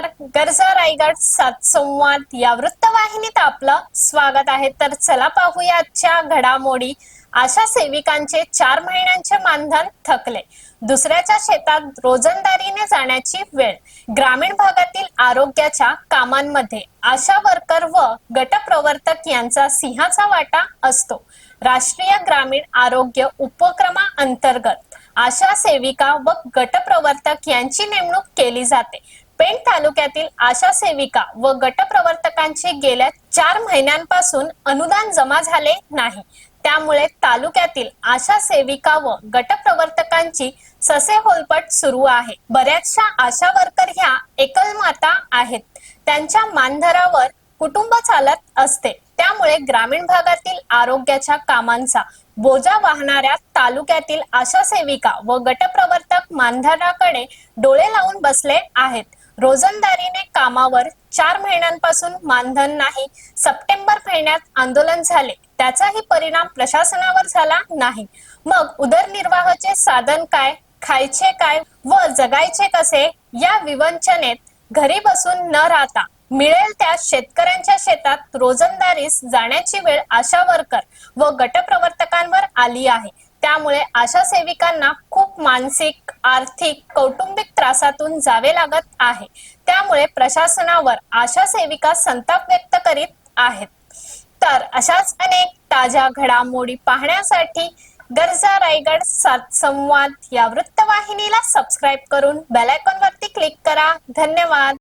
नमस्कार. गरजा रायगड सात संवाद या वृत्तवाहिनीत आपलं स्वागत आहे. तर चला पाहूया आजच्या घडामोडी. आशा सेविकांचे चार महिन्यांचे मानधन थकले. दुसऱ्याच्या शेतात रोजंदारीने जाण्याची वेळ. ग्रामीण भागातील आरोग्याच्या कामांमध्ये आशा वर्कर व गटप्रवर्तक यांचा सिंहाचा वाटा असतो. राष्ट्रीय ग्रामीण आरोग्य उपक्रमा अंतर्गत आशा सेविका व गटप्रवर्तक यांची नेमणूक केली जाते. पेण तालुक्यातील आशा सेविका व गटप्रवर्तकांचे गेल्या चार महिन्यांपासून अनुदान जमा झाले नाही. त्यामुळे तालुक्यातील आशा सेविका व गटप्रवर्तकांची ससे होलपट सुरू आहे. बऱ्याचशा आशा वर्कर ह्या एकलमाता आहेत. त्यांच्या मानधरावर कुटुंब चालत असते. त्यामुळे ग्रामीण भागातील आरोग्याच्या कामांचा बोजा वाहणाऱ्या तालुक्यातील आशा सेविका व गटप्रवर्तक मानधराकडे डोळे लावून बसले आहेत. रोजंदारीने कामावर चार महिन्यांपासून मानधन नाही सप्टेंबर महिन्यात आंदोलन झाले. त्याचाही परिणाम प्रशासनावर झाला नाही. मग उदरनिर्वाहाचे साधन काय खायचे काय व जगायचे कसे या विवंचनेत घरी बसून न राहता मिळेल त्या शेतकऱ्यांच्या शेतात रोजंदारीस जाण्याची वेळ आशा वर्कर व गटप्रवर्तकांवर आली आहे. त्यामुळे आशा सेविकांना खूप मानसिक आर्थिक कौटुंबिक त्रासातून जावे लागत आहे. त्यामुळे प्रशासनावर आशा सेविका संताप व्यक्त करीत आहेत. तर अशाच अनेक ताज्या घडामोडी पाहण्यासाठी गरजा रायगड सात संवाद या वृत्तवाहिनीला सबस्क्राईब करून बेल आयकॉन वरती क्लिक करा. धन्यवाद.